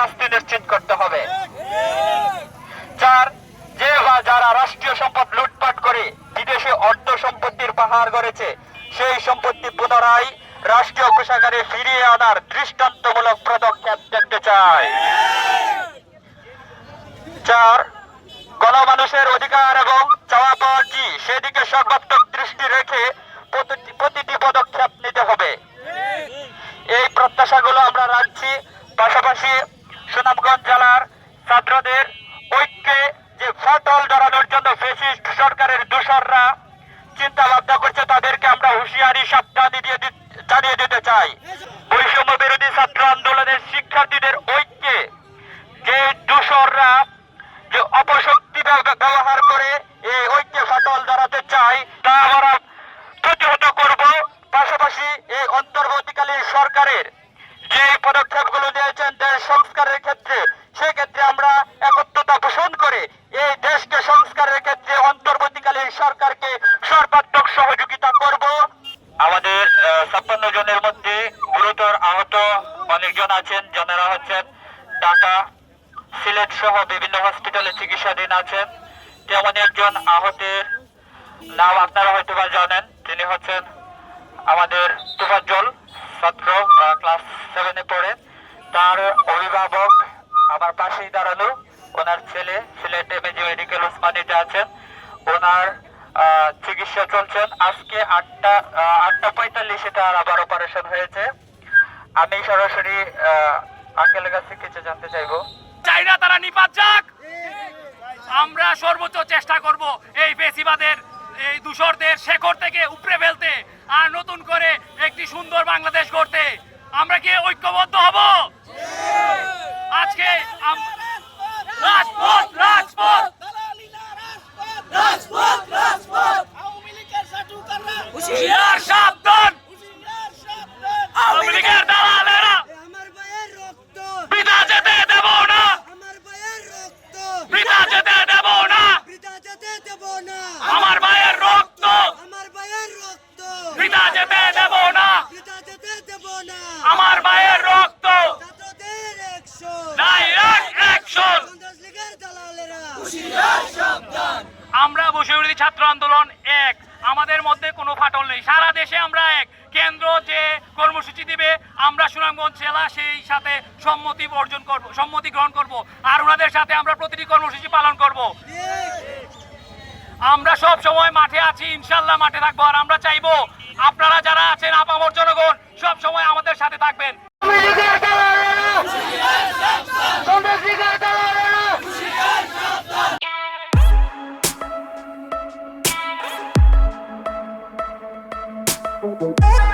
শাস্তি নিশ্চিত করতে হবে। চার, যে বা যারা রাষ্ট্রীয় সম্পদ লুটপাট করে বিদেশে অর্থ সম্পত্তির পাহাড় গড়েছে, সেই সম্পত্তি পুনরায় রাষ্ট্রীয় কোষাগারে ফিরিয়ে আনার দৃষ্টান্তমূলক পদক্ষেপ দেখতে চায় চার, গণমানুষের অধিকার এবং চাওয়া পাওয়া কি সেদিকে সর্বাত্মক দৃষ্টি রেখে প্রতিটি পদক্ষেপ নিতে হবে। এই প্রত্যাশাগুলো আমরা রাখছি। পাশাপাশি সুনামগঞ্জ জেলার ছাত্রদের ঐক্যে যে ফাটল ধরানোর জন্য ফেসিস্ট সরকারের দূষররা চিন্তা ভাবনা করছে, তাদেরকে আমরা হুঁশিয়ারি সাবধান দিয়ে জানিয়ে দিতে চাই। বৈষম্য বিরোধী ছাত্র আন্দোলনের শিক্ষার্থীদের ঐক্যে যে দূষররা যে অপশক্তি ব্যব- ব্যবহার করে এই ঐক্যে ফাটল ধরাতে চায় তা আমরা প্রতিহত করব। পাশাপাশি এই অন্তর্বর্তীকালীন সরকারের যে পদক্ষেপগুলো নিয়েছেন দেশ সংস্কারের ক্ষেত্রে, সেক্ষেত্রে আমরা একত্রতা পোষণ করে। এই দেশকে সংস্কারের ক্ষেত্রে অন্তর্বর্তীকালীন সরকারকে সর্বাত্মক সহযোগিতা করব। আমাদের ছাপ্পান্ন জনের মধ্যে গুরুতর আহত অনেকজন আছেন যারা হচ্ছেন ঢাকা, সিলেট সহ বিভিন্ন হসপিটালে চিকিৎসাধীন আছেন। তেমন একজন আহতের নাম আপনারা হয়তো বা জানেন, তিনি হচ্ছেন আমাদের তুফাজ্জল। ছাত্র ক্লাস সেভেনে পড়ে। তার অভিভাবক আমার পাশেই দাঁড়াল। ওনার ছেলে সিলেট মেজি মেডিকেল উসমানিতে আছেন, ওনার চিকিৎসা চলছেন আজকে আটটা আটটা পঁয়তাল্লিশে তার আবার অপারেশন হয়েছে। আমি সরাসরি আঙ্কেলের কাছে কিছু জানতে চাইব। চাই না তারা নিপাত যাক। আমরা সর্বোচ্চ চেষ্টা করব এই বেশিবাদের এই দূষরদের শেকড় থেকে উপড়ে ফেলতে আর নতুন করে একটি সুন্দর বাংলাদেশ গড়তে আমরা কি ঐক্যবদ্ধ হব? আজকে রাজপথ রাজপথ! রাজপথ রাজপথ! আওয়ামী লীগের হুঁশিয়ার সাবধান! আমরা বসে বৈষম্যবিরোধী ছাত্র আন্দোলন এক। আমাদের মধ্যে কোনো ফাটল নেই। সারা দেশে আমরা এক। কেন্দ্র যে কর্মসূচি দিবে, আমরা সুনামগঞ্জ জেলা সেই সাথে সম্মতি অর্জন করব, সম্মতি গ্রহণ করব। আর ওনাদের সাথে আমরা প্রতিটি কর্মসূচি পালন করব। আমরা সব সময় মাঠে আছি, ইনশাল্লাহ মাঠে থাকব। আর আমরা চাইব, আপনারা যারা আছেন, আপামর জনগণ, সব সময় আমাদের সাথে থাকবেন। oh you.